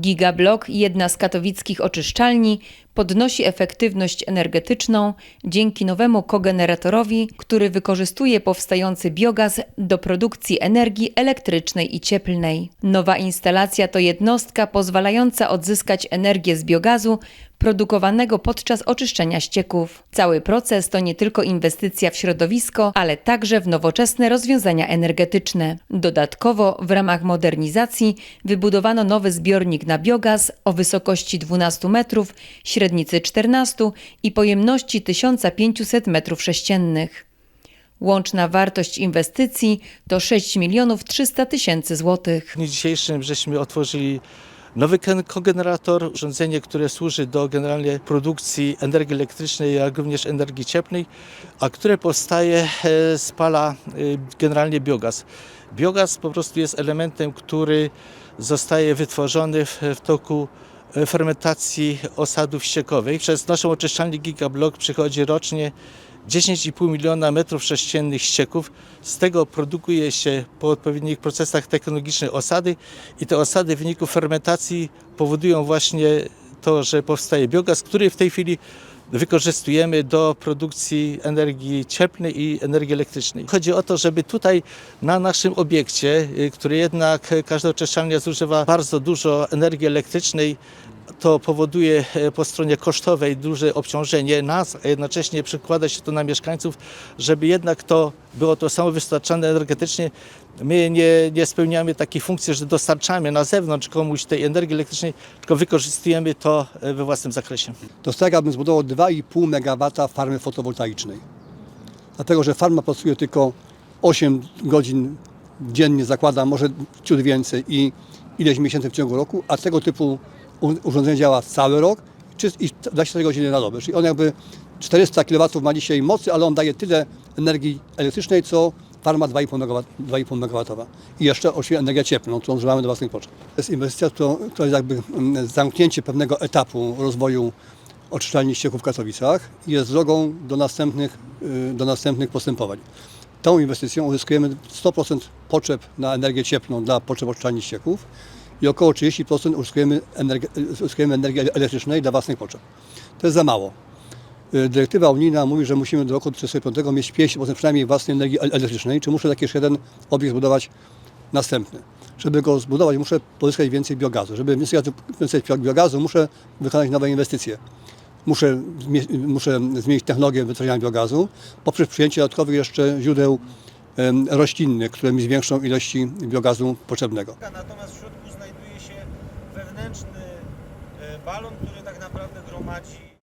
Gigablok, jedna z katowickich oczyszczalni, podnosi efektywność energetyczną dzięki nowemu kogeneratorowi, który wykorzystuje powstający biogaz do produkcji energii elektrycznej i cieplnej. Nowa instalacja to jednostka pozwalająca odzyskać energię z biogazu produkowanego podczas oczyszczenia ścieków. Cały proces to nie tylko inwestycja w środowisko, ale także w nowoczesne rozwiązania energetyczne. Dodatkowo w ramach modernizacji wybudowano nowy zbiornik na biogaz o wysokości 12 metrów, średnicy 14 i pojemności 1500 metrów sześciennych. Łączna wartość inwestycji to 6 milionów 300 tysięcy złotych. W dniu dzisiejszym żeśmy otworzyli nowy kogenerator, urządzenie, które służy do generalnie produkcji energii elektrycznej, jak również energii cieplnej, a które powstaje, e, spala e, generalnie biogaz. Biogaz po prostu jest elementem, który zostaje wytworzony w, w toku fermentacji osadów ściekowych. Przez naszą oczyszczalnię Gigablok przychodzi rocznie 10,5 miliona metrów sześciennych ścieków. Z tego produkuje się po odpowiednich procesach technologicznych osady i te osady w wyniku fermentacji powodują właśnie to, że powstaje biogaz, który w tej chwili wykorzystujemy do produkcji energii cieplnej i energii elektrycznej. Chodzi o to, żeby tutaj na naszym obiekcie, y, który jednak każda oczyszczalnia zużywa bardzo dużo energii elektrycznej, to powoduje e, po stronie kosztowej duże obciążenie nas, a jednocześnie przekłada się to na mieszkańców, żeby jednak to było to samowystarczalne energetycznie. My nie, nie spełniamy takiej funkcji, że dostarczamy na zewnątrz komuś tej energii elektrycznej, tylko wykorzystujemy to e, we własnym zakresie. to tak jakbym zbudował 2,5 MW farmy fotowoltaicznej. Dlatego, że farma pracuje tylko 8 godzin dziennie, zakłada może ciut więcej i ileś miesięcy w ciągu roku, a tego typu urządzenie działa cały rok i 24 godziny na dobę. Czyli on jakby 400 kW ma dzisiaj mocy, ale on daje tyle energii elektrycznej, co farma 2,5 MW. 2,5 MW. I jeszcze oczywiście energię cieplną, którą używamy do własnych potrzeb. To jest inwestycja, która jest jakby mm, zamknięcie pewnego etapu rozwoju oczyszczalni ścieków w Katowicach i jest drogą do następnych, y, do następnych postępowań. Tą inwestycją uzyskujemy 100% potrzeb na energię cieplną dla potrzeb oczyszczalni ścieków i około 30% uzyskujemy, energi- uzyskujemy energii elektrycznej dla własnych potrzeb. To jest za mało. Y, Dyrektywa unijna mówi, że musimy do roku 2035 mieć 50% przynajmniej własnej energii el- elektrycznej. Czy muszę taki jeszcze jeden obiekt zbudować następny? Żeby go zbudować, muszę pozyskać więcej biogazu. Żeby więcej biogazu, muszę wykonać nowe inwestycje. Muszę, muszę zmienić technologię wytwarzania biogazu poprzez przyjęcie dodatkowych jeszcze źródeł roślinnych, które mi zwiększą ilości biogazu potrzebnego. Natomiast w balon, który tak naprawdę gromadzi